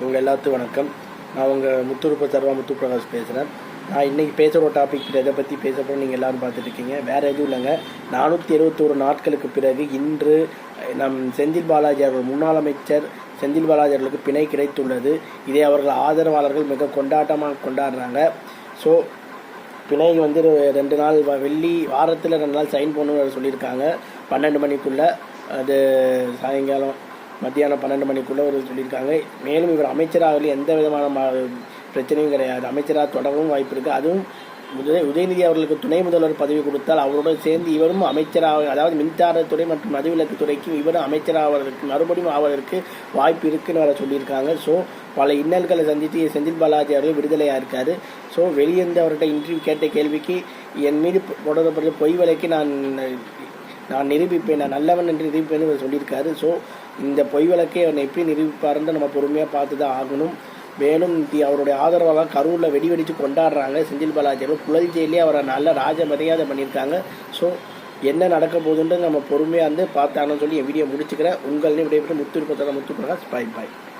உங்கள் எல்லாத்துக்கும் வணக்கம். நான் உங்கள் முத்துருப்ப சர்வா முத்து பிரகாஷ் பேசுகிறேன் நான் இன்றைக்கி பேசுகிற டாபிக் எதை பற்றி பேச போகிறோம் நீங்கள் எல்லோரும் பார்த்துட்ருக்கீங்க வேறு எதுவும் இல்லைங்க. நானூற்றி எழுபத்தோரு நாட்களுக்கு பிறகு இன்று நம் செந்தில் பாலாஜி அவர்கள் முன்னாள் அமைச்சர் செந்தில் பாலாஜி அவர்களுக்கு பிணை கிடைத்துள்ளது. இதை அவர்கள் ஆதரவாளர்கள் மிக கொண்டாட்டமாக கொண்டாடுறாங்க. ஸோ பிணை வந்து ரெண்டு நாள் வ- வெள்ளி வாரத்தில் ரெண்டு நாள் சைன் பண்ணணும்னு சொல்லியிருக்காங்க. பன்னெண்டு மணிக்குள்ளே. அது சாயங்காலம் மத்தியானம் பன்னெண்டு மணிக்குள்ளே ஒரு சொல்லியிருக்காங்க. மேலும் இவர் அமைச்சராகல எந்த விதமான பிரச்சனையும் கிடையாது. அமைச்சராக தொடரவும் வாய்ப்பு இருக்குது அதுவும் உதய உதயநிதி அவர்களுக்கு துணை முதல்வர் பதவி கொடுத்தால் அவருடன் சேர்ந்து இவரும் அமைச்சராக அதாவது மின்சாரத்துறை மற்றும் மதுவிலக்கு துறைக்கும் இவரும் அமைச்சராவதற்கு மறுபடியும் ஆவதற்கு வாய்ப்பு இருக்குன்னு வர சொல்லியிருக்காங்க. ஸோ பல இன்னல்களை சந்தித்து செந்தில் பாலாஜி அவர்கள் விடுதலையாக இருக்கார். ஸோ வெளியிருந்து அவர்கிட்ட இன்டர்வியூ கேட்ட கேள்விக்கு என் மீது தொடரப்பட்ட பொய் விலைக்கு நான் நான் நிரூபிப்பேன் நான் நல்லவன் என்று நிரூபிப்பேன்னு இவர் சொல்லியிருக்காரு. ஸோ இந்த பொய் வழக்கை அவனை எப்படி நிரூபிப்பாருன்னு நம்ம பொறுமையாக பார்த்து தான் ஆகணும். மேலும் தி- அவருடைய ஆதரவாக கரூரில் வெடி வெடித்து கொண்டாடுறாங்க. செந்தில் பாலாஜி அவர்கள் புழல் ஜெயிலே அவரை நல்ல ராஜ மரியாதை பண்ணியிருக்காங்க. ஸோ என்ன நடக்க போகுதுன்னு நம்ம பொறுமையாக வந்து பார்த்தாங்கன்னு சொல்லி என் வீடியோ முடிச்சுக்கிறேன். உங்களின் விடைபெற்று முத்து முத்து பிரகாஷ் பாய் பாய்